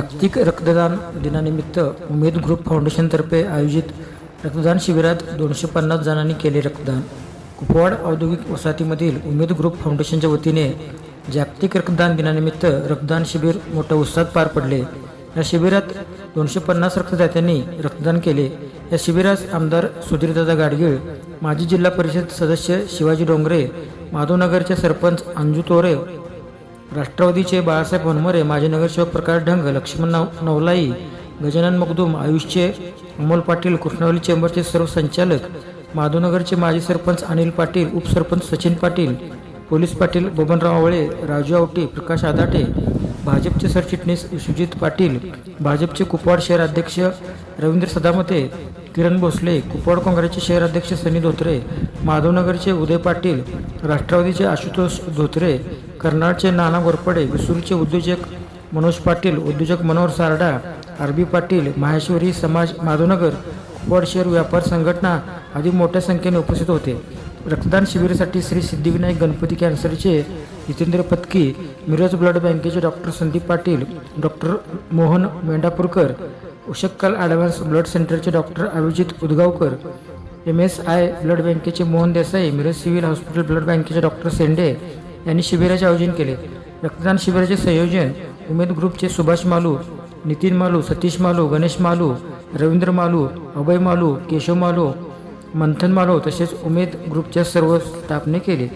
जागतिक रक्तदान दिनानिमित्त उमेद ग्रुप फाउंडेशनतर्फे आयोजित रक्तदान शिबिरात दोनशे पन्नास जणांनी केले रक्तदान. कुपवाड औद्योगिक वसाहतीमधील उमेद ग्रुप फाउंडेशनच्या वतीने जागतिक रक्तदान दिनानिमित्त रक्तदान शिबिर मोठ्या उत्साहात पार पडले. या शिबिरात दोनशे पन्नास रक्तदात्यांनी रक्तदान केले. या शिबिरास आमदार सुधीरदादा गाडगीळ माजी जिल्हा परिषद सदस्य शिवाजी डोंगरे माधवनगरचे सरपंच अंजू तोरे राष्ट्रवादीचे बाळासाहेब होनमरे माजी नगरसेवक प्रकाश ढंग लक्ष्मण नव नवलाई गजानन मगदूम आयुषचे अमोल पाटील कृष्णवली चेंबरचे सर्व संचालक माधवनगरचे माजी सरपंच अनिल पाटील उपसरपंच सचिन पाटील पोलीस पाटील बबनराव आवळे राजू आवटे प्रकाश आदाटे भाजपचे सरचिटणीस सुजित पाटील भाजपचे कुपवाड शहर अध्यक्ष रवींद्र सदामते किरण भोसले कुपवाड काँग्रेसचे शहर अध्यक्ष सनी धोत्रे माधवनगरचे उदय पाटील राष्ट्रवादीचे आशुतोष धोत्रे कर्नाटचे नाना गोरपडे विसूरचे उद्योजक मनोज पाटील उद्योजक मनोहर सारडा आरबी पाटील माहेश्वरी समाज माधवनगर कुपवाड शहर व्यापार संघटना आदी मोठ्या संख्येने उपस्थित होते. रक्तदान शिबिरासाठी श्री सिद्धिविनायक गणपती कॅन्सरचे जितेंद्र पत्की मिरज ब्लड बँकेचे डॉक्टर संदीप पाटील डॉक्टर मोहन मेंढापूरकर उशक्कल ॲडव्हान्स ब्लड सेंटरचे doctor Abhijit Udgaonkar M S I blood बँकेचे Mohan Desai Miraj civil hospital blood बँकेचे डॉक्टर सेंडे यांनी शिबिराचे आयोजन केले. रक्तदान शिबिराचे संयोजन उमेद ग्रुपचे सुभाष मालू नितीन मालू सतीश मालू गणेश मालू रवींद्र मालू अभय मालू केशव मालू मंथन मालू तसेच उमेद ग्रुपच्या सर्व स्टाफने केले.